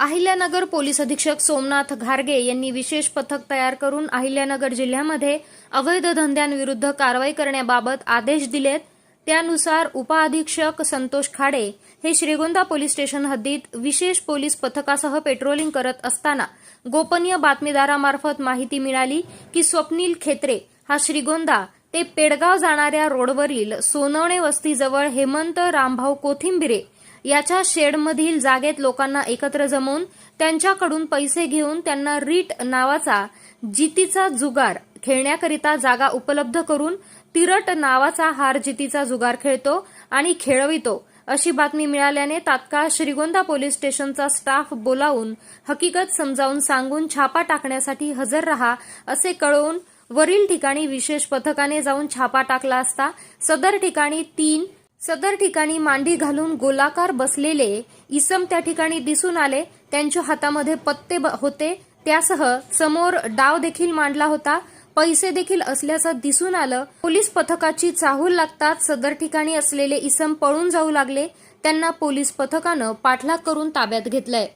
Ahilyanagar police अधीक्षक सोमनाथ घारगे यांनी विशेष पथक तयार करून अहिल्यानगर जिल्ह्यामध्ये अवैध धंद्यांविरुद्ध कारवाई करण्याबाबत आदेश दिलेत. त्यानुसार उपअधीक्षक संतोष खाडे हे श्रीगोंदा पोलीस स्टेशन हद्दीत विशेष पोलीस पथकासह पेट्रोलिंग करत असताना गोपनीय बातमीदारामार्फत माहिती मिळाली की स्वप्नील खेत्रे हा श्रीगोंदा ते पेडगाव जाणाऱ्या रोडवरील सोनवणे वस्तीजवळ हेमंत रामभाऊ कोथिंबिरे याच्या शेडमधील जागेत लोकांना एकत्र जमवून त्यांच्याकडून पैसे घेऊन त्यांना रीट नावाचा जितीचा जुगार खेळण्याकरिता जागा उपलब्ध करून तिरट नावाचा हार जितीचा जुगार खेळतो आणि खेळवितो अशी बातमी मिळाल्याने तात्काळ श्रीगोंदा पोलीस स्टेशनचा स्टाफ बोलावून हकीकत समजावून सांगून छापा टाकण्यासाठी हजर रहा असे कळवून वरील ठिकाणी विशेष पथकाने जाऊन छापा टाकला असता सदर ठिकाणी तीन सदर ठिकाणी मांडी घालून गोलाकार बसलेले इसम त्या ठिकाणी दिसून आले. त्यांच्या हातामध्ये पत्ते ब- होते. त्यासह समोर डाव देखील मांडला होता. पैसे देखील असल्याचं दिसून आलं. पोलीस पथकाची चाहूल लागताच सदर ठिकाणी असलेले इसम पळून जाऊ लागले. त्यांना पोलीस पथकानं पाठलाग करून ताब्यात घेतलंय.